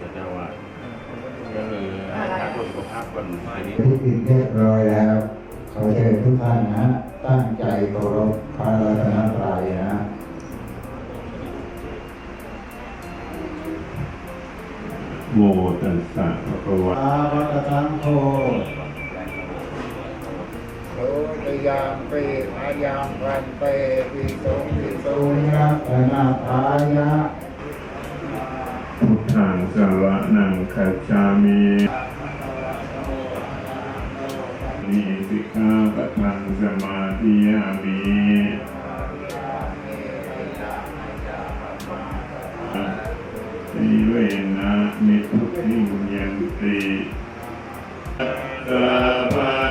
จะเทุกทีมเรียบร้อยแล้วขอเชิญทุกท่านนะตั้งใจเคารพพระรัตนตรัยนะโมตัสสะภะคะวะระตตังโฆโสติยามเปอายามวันเปปิสงปิสงรัตนาภายะ ณัจจามินิสิกขาปะทังสมาธิยามินิเวนะนิพุทธิยังติสัพพ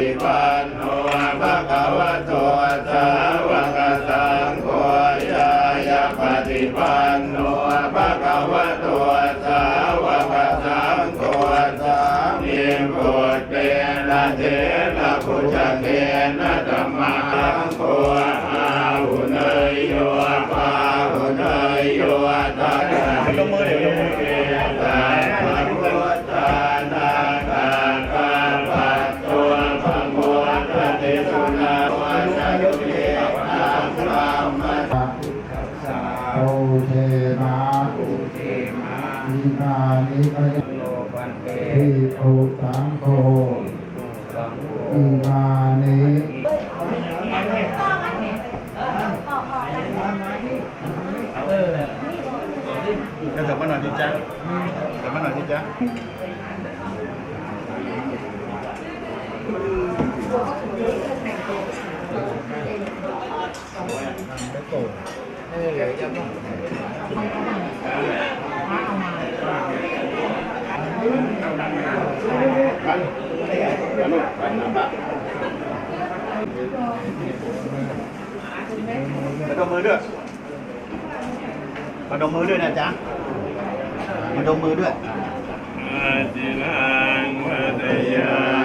ตาปิปันโนภะคะวะโตสาวกสังโฆยายาปฏิปันโนภะคะวะโตสาวกสังโฆสามีพุทเตนะเทนะพุทธเกนะธัมมังโฆอาหุเนยโย อิมานิพยทิโอสังโฆอิมานิกระจกมาหน่อยดิจ๊ะกระมาหน่อยดิจ๊ะ มาดมมือด้วยมาดมมือด้วยนะจ๊ะมาดมมือด้วยอาจินังวัตยังกา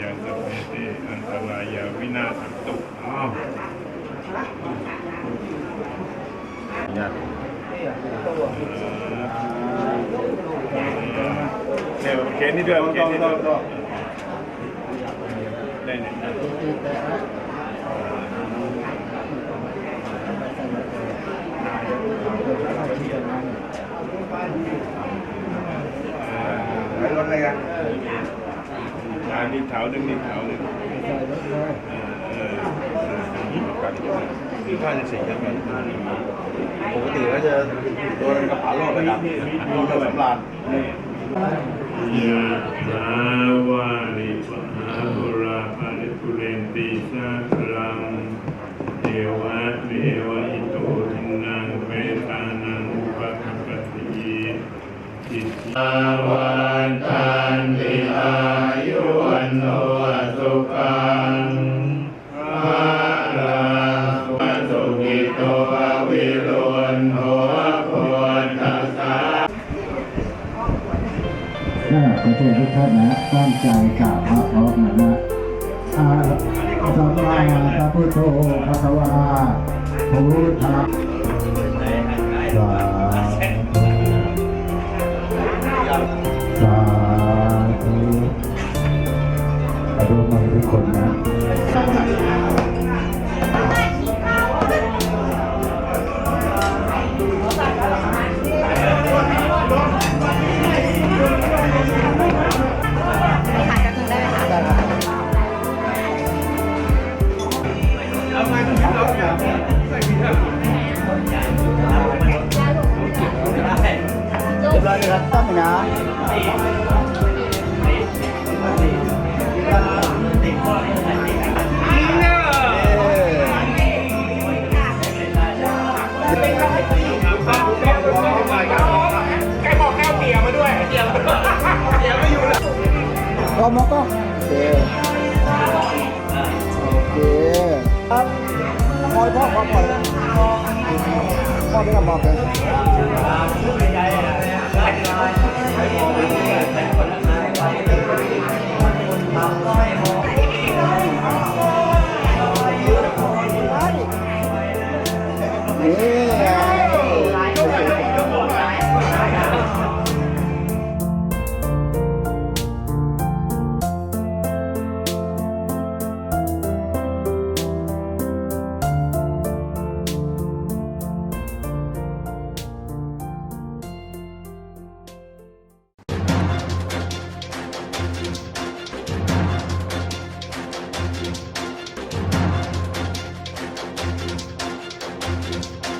ยาสัพติอันตรายาวินาศตุอ้าวญาติเนี่ยเคนี้ด้วยโอเคนี้ด้วยได้เนี่ยไปรถอะไรกัน อ่านี่เท้าหนึ่งนี่เท้าหนึ่งเออคือข้าจะเสียยังไงปกติก็จะโดนกระป๋าโลดไปดับโดนแบบสำราญยะถาวาริวหาบุราภาริปุเรนติสาคลังเทวะเมวะอิโตทินังเวตานังอุปกัปปติอิทิอาวันตัน รุณโหโพธัสสะน่าขอเชิญทุกท่านนะตั้งใจกราบพระพร้อมกันะอาสัมมาสัมพุทโธภะสวาพุทธะ ரத்தம்னா có móc không? Ok Ok Thôi bóc bóc rồi Bóc đi làm bọc rồi ありがとうござい。